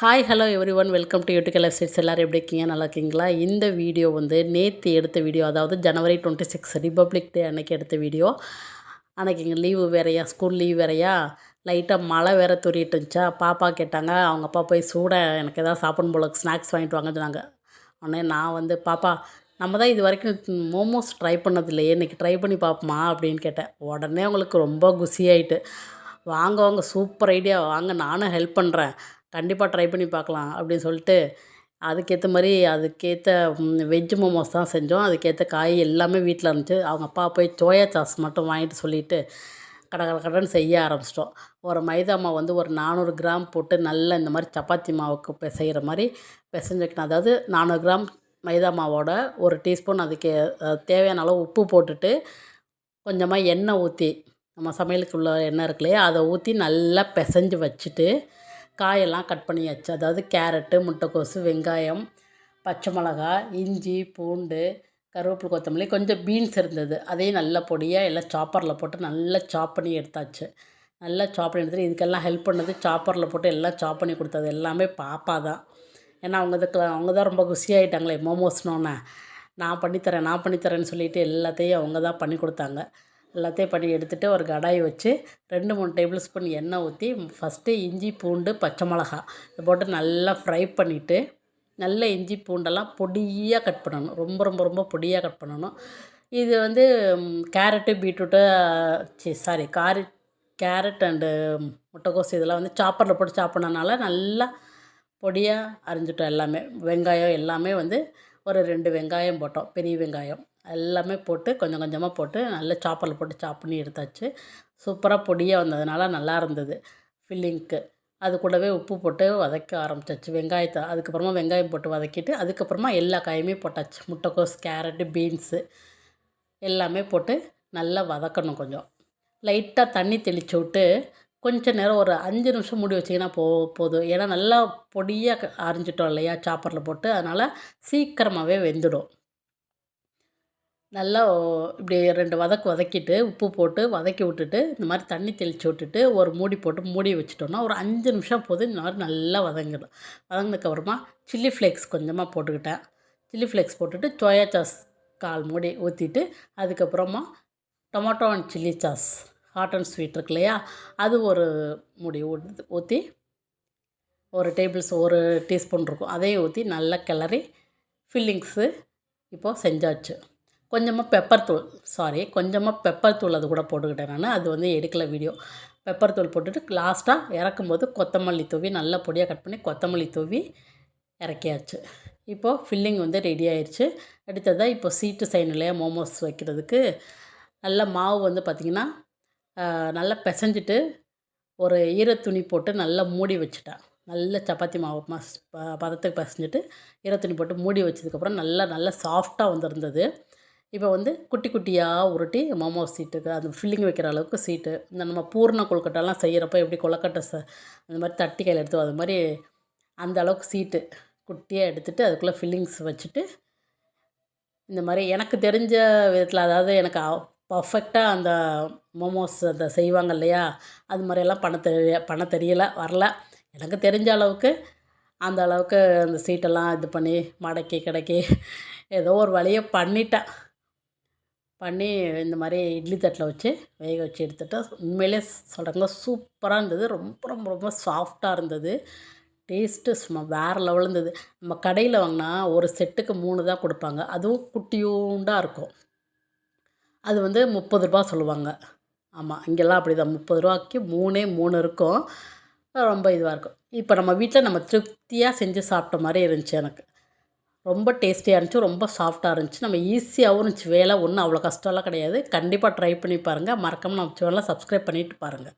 Hi hello everyone welcome to YouTube colour states எல்லோரும் எப்படி இருக்கீங்க? நல்லா இருக்கீங்களா? இந்த வீடியோ வந்து நேற்று எடுத்த வீடியோ அதாவது January twenty six republic day அன்னைக்கு எடுத்த வீடியோ. அன்றைக்கி இங்கே லீவு வேறையா? ஸ்கூல் லீவ் வேறையா? லைட்டாக மழை வேறு தூரிட்டு இருந்துச்சா? பாப்பா கேட்டாங்க. அவங்க அப்பா போய் சூடாக எனக்கு எதாவது சாப்பிடும் போல ஸ்நாக்ஸ் வாங்கிட்டு வாங்கன்னு சொன்னாங்க. உடனே நான் வந்து பாப்பா நம்ம தான் இது வரைக்கும் மோமோஸ் ட்ரை பண்ணதில்லையே. இன்றைக்கி ட்ரை பண்ணி பார்ப்போமா அப்படின்னு கேட்டேன். உடனே அவங்களுக்கு ரொம்ப குசியாயிட்டு வாங்க வாங்க. சூப்பர் ஐடியா வாங்க. நானும் ஹெல்ப் பண்ணுறேன் கண்டிப்பாக ட்ரை பண்ணி பார்க்கலாம் அப்படின்னு சொல்லிட்டு அதுக்கேற்ற மாதிரி அதுக்கேற்ற வெஜ் மோமோஸ் தான் செஞ்சோம். அதுக்கேற்ற காய் எல்லாமே வீட்டில் இருந்துச்சு அவங்க அப்பா போய் சோயா சாஸ் மட்டும் வாங்கிட்டு சொல்லிவிட்டு கட கட கடன்னு செய்ய ஆரம்பிச்சிட்டோம். ஒரு மைதா மாவு வந்து ஒரு நானூறு கிராம் போட்டு நல்லா இந்த மாதிரி சப்பாத்தி மாவுக்கு பிசைகிற மாதிரி பிசைஞ்சு வைக்கணும். அதாவது நானூறு கிராம் மைதா மாவோட ஒரு டீஸ்பூன் அதுக்கு தேவையான அளவு உப்பு போட்டுட்டு கொஞ்சமாக எண்ணெய் ஊற்றி நம்ம சமையலுக்கு உள்ள எண்ணெய் இருக்கு இல்லையா அதை ஊற்றி நல்லா பிசைஞ்சு வச்சுட்டு காயெல்லாம் கட் பண்ணியாச்சு. அதாவது கேரட்டு முட்டைக்கோசு வெங்காயம் பச்சை மிளகா இஞ்சி பூண்டு கருவேப்பிலை கொத்தமல்லி கொஞ்சம் பீன்ஸ் இருந்தது. அதையும் நல்லா பொடியாக எல்லாம் சாப்பரில் போட்டு நல்லா சாப் பண்ணி எடுத்தாச்சு. நல்லா சாப் பண்ணி எடுத்துட்டு இதுக்கெல்லாம் ஹெல்ப் பண்ணது சாப்பரில் போட்டு எல்லாம் சாப் பண்ணி கொடுத்தது எல்லாமே பாப்பா தான். ஏன்னா அவங்க இதுக்கு அவங்க தான் ரொம்ப குஷியாகிட்டாங்களே மோமோஸ்னோன்னே நான் பண்ணித்தரேன் நான் பண்ணித்தரேன்னு சொல்லிவிட்டு எல்லாத்தையும் அவங்க தான் பண்ணி கொடுத்தாங்க. எல்லாத்தையும் பண்ணி எடுத்துகிட்டு ஒரு கடாயை வச்சு ரெண்டு மூணு டேபிள் ஸ்பூன் எண்ணெய் ஊற்றி ஃபஸ்ட்டு இஞ்சி பூண்டு பச்சை மிளகா இதை போட்டு நல்லா ஃப்ரை பண்ணிவிட்டு நல்ல இஞ்சி பூண்டெல்லாம் பொடியாக கட் பண்ணணும். ரொம்ப ரொம்ப ரொம்ப பொடியாக கட் பண்ணணும். இது வந்து கேரட்டு பீட்ரூட்டு சி சாரி காரி கேரட் அண்டு முட்டைக்கோஸ் இதெல்லாம் வந்து சாப்பரில் போட்டு சாப்பிட்றதுனால நல்லா பொடியாக அரிஞ்சிட்டோம் எல்லாமே. வெங்காயம் எல்லாமே வந்து ஒரு ரெண்டு வெங்காயம் போட்டோம். பெரிய வெங்காயம். எல்லாமே போட்டு கொஞ்சம் கொஞ்சமாக போட்டு நல்லா சாப்பரில் போட்டு சாப் பண்ணி எடுத்தாச்சு. சூப்பராக பொடியாக வந்ததுனால நல்லா இருந்தது ஃபில்லிங்க்கு அது கூடவே உப்பு போட்டு வதக்க ஆரம்பிச்சாச்சு. வெங்காயத்தை அதுக்கப்புறமா வெங்காயம் போட்டு வதக்கிட்டு அதுக்கப்புறமா எல்லா காயுமே போட்டாச்சு. முட்டைக்கோஸ் கேரட்டு பீன்ஸு எல்லாமே போட்டு நல்லா வதக்கணும் கொஞ்சம். லைட்டாக தண்ணி தெளித்து விட்டு கொஞ்ச நேரம் ஒரு அஞ்சு நிமிஷம் மூடி வச்சிங்கன்னா போ போதும். ஏன்னா நல்லா பொடியாக அரிஞ்சிட்டோம் இல்லையா சாப்பரில் போட்டு. அதனால் சீக்கிரமாகவே வெந்துடும். நல்லா இப்படி ரெண்டு வதக்கு வதக்கிட்டு உப்பு போட்டு வதக்கி விட்டுட்டு இந்த மாதிரி தண்ணி தெளித்து விட்டுட்டு ஒரு மூடி போட்டு மூடி வச்சுட்டோன்னா ஒரு அஞ்சு நிமிஷம் போதும் இந்த மாதிரி நல்லா வதங்கிடும். வதங்கினதுக்கப்புறமா சில்லி ஃப்ளேக்ஸ் கொஞ்சமாக போட்டுக்கிட்டேன். சில்லி ஃப்ளேக்ஸ் போட்டுட்டு சோயா சாஸ் கால் மூடி ஊற்றிட்டு அதுக்கப்புறமா tomato and chilli sauce hot and sweet இருக்கு இல்லையா அது ஒரு மூடி ஊற்றி ஒரு டேபிள்ஸ் ஒரு டீஸ்பூன் இருக்கும் அதையும் ஊற்றி நல்லா கிளறி ஃபில்லிங்ஸு இப்போது செஞ்சாச்சு. கொஞ்சமாக பெப்பர் தூள் சாரி கொஞ்சமாக பெப்பர் தூள் அது கூட போட்டுக்கிட்டேன் நான். அது வந்து எடுக்கல வீடியோ பெப்பர் தூள் போட்டுட்டு லாஸ்ட்டாக இறக்கும்போது கொத்தமல்லி தூவி நல்லா பொடியாக கட் பண்ணி கொத்தமல்லி தூவி இறக்கியாச்சு. இப்போது ஃபில்லிங் வந்து ரெடி ஆயிடுச்சு அடுத்ததாக இப்போ சீட்டு சைன் இல்லையா மோமோஸ் வைக்கிறதுக்கு நல்ல மாவு வந்து பார்த்திங்கன்னா நல்லா பிசைஞ்சிட்டு ஒரு ஈரத்துணி போட்டு நல்லா மூடி வச்சுட்டேன் நல்ல சப்பாத்தி மாவு மஸ் பதத்துக்கு பிசைஞ்சிட்டு ஈரத்துணி போட்டு மூடி வச்சதுக்கப்புறம் நல்லா நல்லா சாஃப்டாக வந்துருந்தது. இப்போ வந்து குட்டி குட்டியாக உருட்டி மோமோஸ் சீட்டுக்கு அந்த ஃபில்லிங் வைக்கிற அளவுக்கு சீட்டு இந்த நம்ம பூர்ண கொழுக்கட்டைலாம் செய்கிறப்ப எப்படி கொழுக்கட்டை ச அந்த மாதிரி தட்டி கையில் எடுத்து அது மாதிரி அந்த அளவுக்கு சீட்டு குட்டியாக எடுத்துகிட்டு அதுக்குள்ளே ஃபில்லிங்ஸ் வச்சுட்டு இந்த மாதிரி எனக்கு தெரிஞ்ச விதத்தில் அதாவது எனக்கு பர்ஃபெக்டாக அந்த மோமோஸ் அந்த செய்வாங்க இல்லையா அது மாதிரியெல்லாம் பண்ண தெரிய பண்ண தெரியலை வரல. எனக்கு தெரிஞ்ச அளவுக்கு அந்த அளவுக்கு அந்த சீட்டெல்லாம் இது பண்ணி மடக்கி கிடக்கி ஏதோ ஒரு வழியை பண்ணிட்டேன். பண்ணி இந்த மாதிரி இட்லி தட்டில் வச்சு வேக வச்சு எடுத்துட்டு உண்மையிலே சொல்கிறாங்க சூப்பராக இருந்தது. ரொம்ப ரொம்ப ரொம்ப சாஃப்டாக இருந்தது. டேஸ்ட்டு சும்மா வேறு லெவலில் இருந்தது. நம்ம கடையில் வாங்கினா ஒரு செட்டுக்கு மூணு தான் கொடுப்பாங்க. அதுவும் குட்டியூண்டாக இருக்கும். அது வந்து முப்பது ரூபா சொல்லுவாங்க. ஆமாம் இங்கெல்லாம் அப்படி தான் முப்பது ரூபாய்க்கு மூணே மூணு இருக்கும். ரொம்ப இதுவாக இருக்கும். இப்போ நம்ம வீட்டில் நம்ம திருப்தியாக செஞ்சு சாப்பிட்ட மாதிரி இருந்துச்சு எனக்கு. ரொம்ப டேஸ்டியாக இருந்துச்சு ரொம்ப சாஃப்டாக இருந்துச்சு. நம்ம ஈஸியாகவும் இருந்துச்சு. வேலை ஒன்றும் அவ்வளோ கஷ்டம்லாம் கிடையாது. கண்டிப்பாக ட்ரை பண்ணி பாருங்கள் மறக்காமல் நம்ம சேனலை சப்ஸ்கிரைப் பண்ணிவிட்டு பாருங்கள்